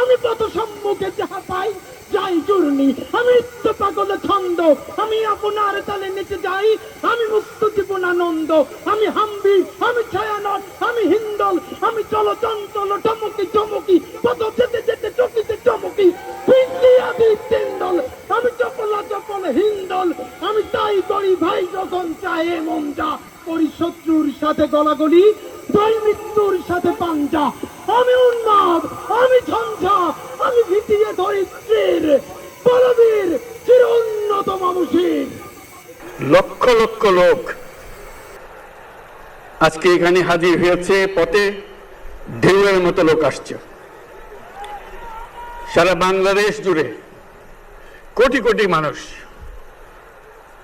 আমি পথ সম্মুখে যাহা পাই, যাই চূর্ণি। আমি পাগল ছন্দ। আমি আপনার তালে নেচে যাই। আমি মুক্ত জীবন আনন্দ আমি হাম্বি, আমি ছায়ানট, আমি হিন্দল, আমি চলো চঞ্চল টমকি চমকি, পথ যেতে যেতে, চকিতে চমকি। পিন্ডি আমি চপলা, চপল, হিন্দল। আমি তাই করি ভাই যখন চাহে মন যা করি শত্রুর সাথে গলাগলি দুই মৃত্যুর সাথে পাঞ্জা। আমি উন্মাদ, আমি ঝঞ্ঝা, আমি ভিটিয়ে ধরিত্রীর বলবীর চির উন্নত মানুষের লক্ষ লক্ষ লোক আজকে এখানে হাজির হয়েছে, পথে ঢেউয়ের মতো লোক আসছে। সারা বাংলাদেশ জুড়ে কোটি কোটি মানুষ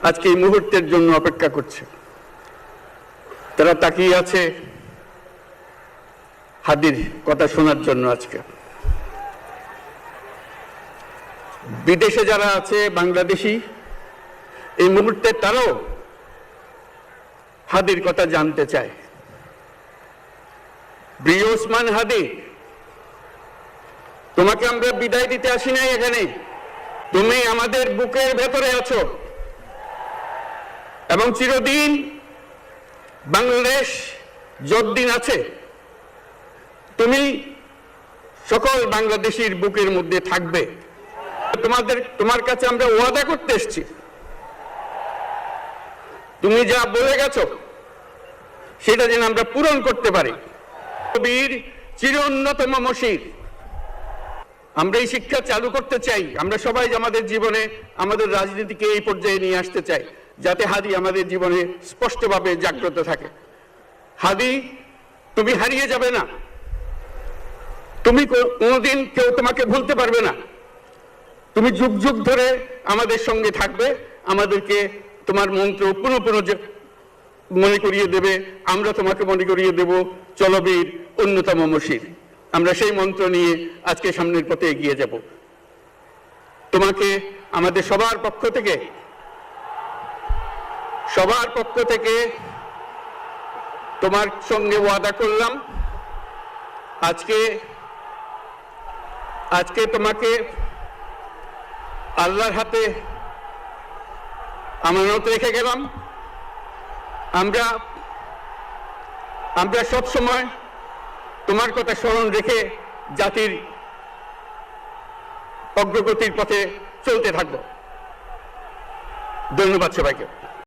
আজকে এই মুহূর্তের জন্য অপেক্ষা করছে। তারা তাকিয়ে আছে হাদির কথা শোনার জন্য আজকে। বিদেশে যারা আছে, বাংলাদেশি, এই মুহূর্তে তারাও হাদির কথা জানতে চায়। প্রিয় ওসমান হাদি, তোমাকে আমরা বিদায় দিতে আসি নাই এখানে। তুমি আমাদের বুকের ভেতরে আছো। এবং চিরদিন বাংলাদেশ যতদিন আছে তুমি সকল বাংলাদেশির বুকের মধ্যে থাকবে। তোমাদের, তোমার কাছে আমরা ওয়াদা করতে এসেছি। তুমি যা বলে গেছো, সেটা যেন আমরা পূরণ করতে পারি। কবির চির উন্নতম মসির আমরা এই শিক্ষা চালু করতে চাই। আমরা সবাই আমাদের জীবনে আমাদের রাজনীতিকে এই পর্যায়ে নিয়ে আসতে চাই, যাতে হাদি আমাদের জীবনে স্পষ্টভাবে জাগ্রত থাকে। হাদি, তুমি হারিয়ে যাবে না। তুমি কোনোদিন কেউ তোমাকে ভুলতে পারবে না। তুমি যুগ যুগ ধরে আমাদের সঙ্গে থাকবে, আমাদেরকে তোমার মন্ত্র পুনঃ পুনঃ মনে করিয়ে দেবে, আমরা তোমাকে মনে করিয়ে দেব চলবীর অন্যতম মসির আমরা সেই মন্ত্র নিয়ে আজকে সামনের পথে এগিয়ে যাব। তোমাকে আমাদের সবার পক্ষ থেকে, সবার পক্ষ থেকে তোমার সঙ্গে ওয়াদা করলাম। আজকে আজকে তোমাকে আল্লাহর হাতে আমানত রেখে গেলাম। আমরা আমরা সব সময় তোমার কথা স্মরণ রেখে জাতির অগ্রগতির পথে চলতে থাকব। ধন্যবাদ সবাইকে।